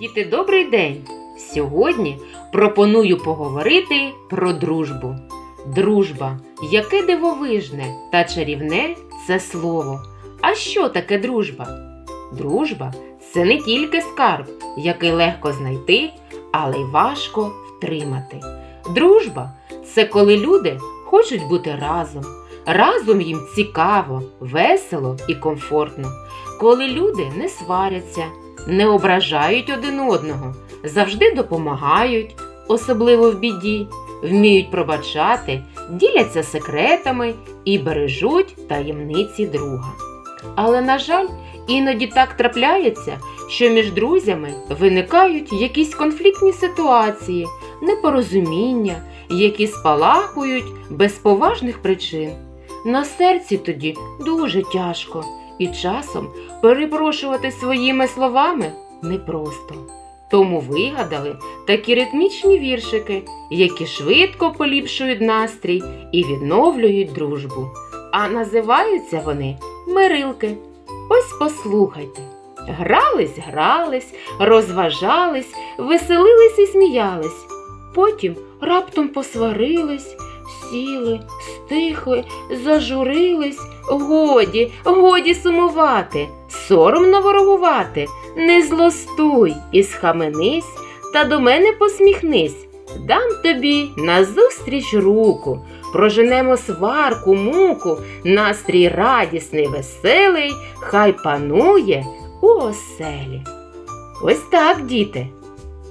Діти, добрий день! Сьогодні пропоную поговорити про дружбу. Дружба, яке дивовижне та чарівне це слово. А що таке дружба? Дружба це не тільки скарб, який легко знайти, але й важко втримати. Дружба це коли люди хочуть бути разом. Разом їм цікаво, весело і комфортно. Коли люди не сваряться, не ображають один одного, завжди допомагають, особливо в біді, вміють пробачати, діляться секретами і бережуть таємниці друга. Але, на жаль, іноді так трапляється, що між друзями виникають якісь конфліктні ситуації, непорозуміння, які спалахують без поважних причин. На серці тоді дуже тяжко, і часом перепрошувати своїми словами непросто. Тому вигадали такі ритмічні віршики, які швидко поліпшують настрій і відновлюють дружбу. А називаються вони Мирилки. Ось послухайте. Грались, грались, розважались, веселились і сміялись. Потім раптом посварились, сіли, стихли, зажурились. Годі, годі сумувати, соромно ворогувати. Не злостуй і схаменись, та до мене посміхнись. Дам тобі назустріч руку, проженемо сварку, муку, настрій радісний, веселий, хай панує у оселі. Ось так, діти.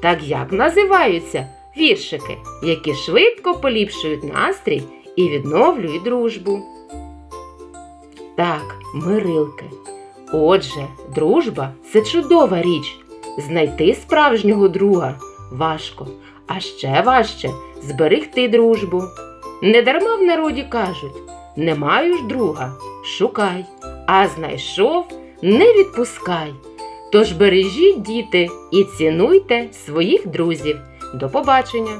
Так як називаються віршики, які швидко поліпшують настрій і відновлюють дружбу. Так, мирилки. Отже, дружба це чудова річ. Знайти справжнього друга важко, а ще важче зберегти дружбу. Недарма в народі кажуть: не маєш друга, шукай, а знайшов, не відпускай. Тож бережіть, діти, і цінуйте своїх друзів. До побачення!